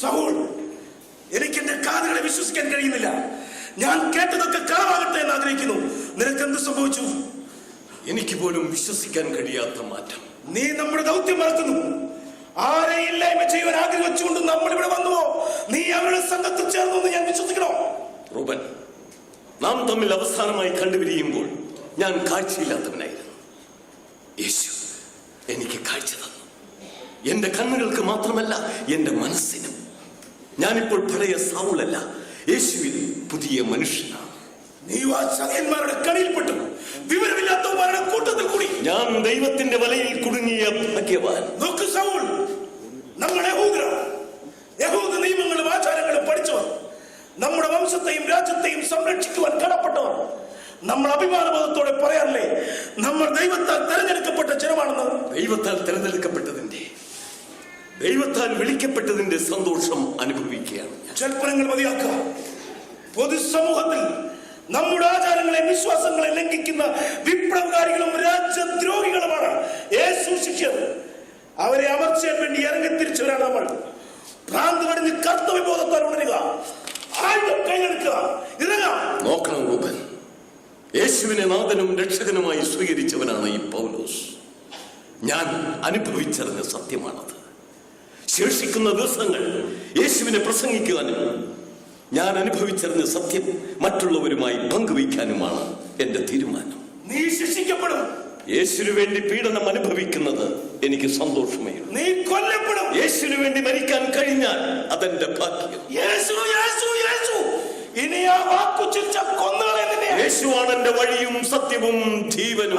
Soul എനിക്ക് എന്റെ കാതുകളെ വിശ്വസിക്കാൻ കഴിയുന്നില്ല. ഞാൻ കേട്ടതൊക്കെ കളവാകട്ടെ എന്ന് ആഗ്രഹിക്കുന്നു. നിനക്ക് എന്ത് സംഭവിച്ചു? എനിക്ക് പോലും വിശ്വസിക്കാൻ കഴിയാത്ത മാറ്റം. നീ നമ്മുടെ ദൗത്യം മറക്കുന്നു. ആരെയില്ലായ്മ ചെയ്യുവാൻ ആഗ്രഹിച്ചുകൊണ്ട് നമ്മൾ ഇവിടെ വന്നുവോ? നീ അവരുടെ സംഘത്തിൽ ചേർന്നു എന്ന് ഞാൻ വിശ്വസിക്കണോ? റൂബൻ നാം തമ്മിൽ അവസാനമായി കണ്ടുപിരിയുമ്പോൾ ഞാൻ കാഴ്ചയില്ലാത്തവനായിരുന്നു. യേശു എനിക്ക് കാഴ്ച തന്നു. എന്റെ കണ്ണുകൾക്ക് മാത്രമല്ല എന്റെ മനസ്സിനും ഞാനിപ്പോൾ പഴയ സൗളല്ല യേശുവിൽ പുതിയ മനുഷ്യനാണ്. നീ ആ ചതിയന്മാരുടെ കണിയിൽപ്പെട്ടു. വിവരമില്ലാത്തവന്മാരുടെ കൂട്ടത്തിൽ കൂടി. ഞാൻ ദൈവത്തിന്റെ വലയിൽ കുടുങ്ങിയ ഭാഗ്യവാൻ. നോക്ക് സൗൾ. നമ്മൾ യഹൂദർ യഹൂദ നിയമങ്ങളും ആചാരങ്ങളും പഠിച്ചവർ. നമ്മുടെ വംശത്തെയും രാജ്യത്തെയും സംരക്ഷിക്കുവാൻ കടപ്പെട്ടവർ. നമ്മൾ അഭിമാനബോധത്തോടെ പറയാറില്ലേ നമ്മൾ ദൈവത്താൽ തെരഞ്ഞെടുക്കപ്പെട്ട ജനമാണെന്ന്. ദൈവത്താൽ തിരഞ്ഞെടുക്കപ്പെട്ടതിന്റെ ദൈവത്താൽ വിളിക്കപ്പെട്ടതിന്റെ സന്തോഷം അനുഭവിക്കുകയാണ് ചെൽപ്പനങ്ങൾ ജൽപ്പനങ്ങൾ മതിയാക്കുക. പൊതുസമൂഹത്തിൽ നമ്മുടെ ആചാരങ്ങളെ വിശ്വാസങ്ങളെ ലംഘിക്കുന്ന വിപ്ലവകാരികളും രാജ്യദ്രോഹികളുമാണ് യേശു അവരെ അമർച്ചയാൻ വേണ്ടി ഇറങ്ങി തിരിച്ചവരാണ് നമ്മൾ. ഭ്രാന്ത് കടിഞ്ഞ് കർത്തവ്യബോധത്താൽ ഉണരുക. ആയുധം കൈയെടുക്കുക. ഇറങ്ങാം നോക്കണം രൂപൻ യേശുവിനെ നാഥനും രക്ഷകനുമായി സ്വീകരിച്ചവനാണ് ഈ പൗലോസ്. ഞാൻ അനുഭവിച്ചറിഞ്ഞ സത്യമാണത്. ശേഷിക്കുന്ന ദിവസങ്ങൾ യേശുവിനെ പ്രസംഗിക്കുവാനും ഞാൻ അനുഭവിച്ചറിഞ്ഞ സത്യം മറ്റുള്ളവരുമായി പങ്കുവയ്ക്കാനുമാണ് എന്റെ തീരുമാനം. നീ ശിക്ഷിക്കപ്പെടും. യേശുവിന് വേണ്ടി പീഡനം അനുഭവിക്കുന്നത് എനിക്ക് സന്തോഷമേ നീ കൊല്ലപ്പെടും. യേശുവിന് വേണ്ടി മരിക്കാൻ കഴിഞ്ഞാൽ അതെന്റെ ഭാഗ്യം. യേശു യേശു യേശു. ഇനി ആ വാക്കു ചിരിച്ച കൊന്നുകളെ യേശുവാണ് എന്റെ വഴിയും സത്യവും ജീവനും.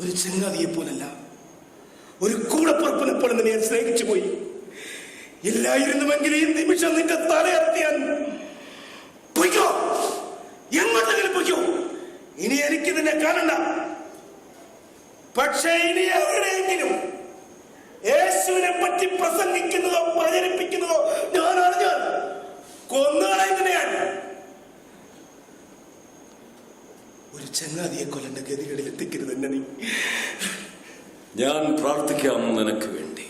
ഒരു ചങ്ങാതിയെ പോലല്ല. ഒരു കൂടപ്പുറപ്പിനെ പോലെ നിന്നെ ഞാൻ സ്നേഹിച്ചു പോയി. ഇല്ലായിരുന്നുവെങ്കിൽ ഈ നിമിഷം നിന്റെ തലയർത്തിയാൻ പൊയ്ക്കോ. എങ്ങോട്ടെങ്കിലും പൊയ്ക്കോ. ഇനി എനിക്ക് നിന്നെ കാണണ്ട. പക്ഷേ ഇനി എവിടെയെങ്കിലും യേശുവിനെ പറ്റി പ്രസംഗിക്കുന്നതോ പ്രചരിപ്പിക്കുന്നതോ ഞാൻ കൊന്നുകളയുന്ന ഞാൻ ഒരു ചങ്ങാതിയെ കൊല്ലന്റെ ഗതികളിൽ എത്തിക്കരുത് എന്നെ നീ. ഞാൻ പ്രാർത്ഥിക്കാം നിനക്ക് വേണ്ടി.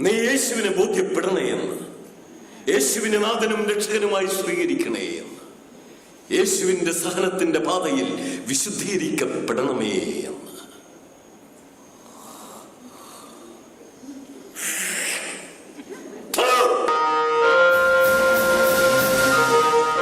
നീ യേശുവിനെ ബോധ്യപ്പെടണേ എന്ന്. യേശുവിനെ നാഥനും രക്ഷകനുമായി സ്വീകരിക്കണേ എന്ന്. യേശുവിന്റെ സഹനത്തിന്റെ പാതയിൽ വിശുദ്ധീകരിക്കപ്പെടണമേ എന്ന്.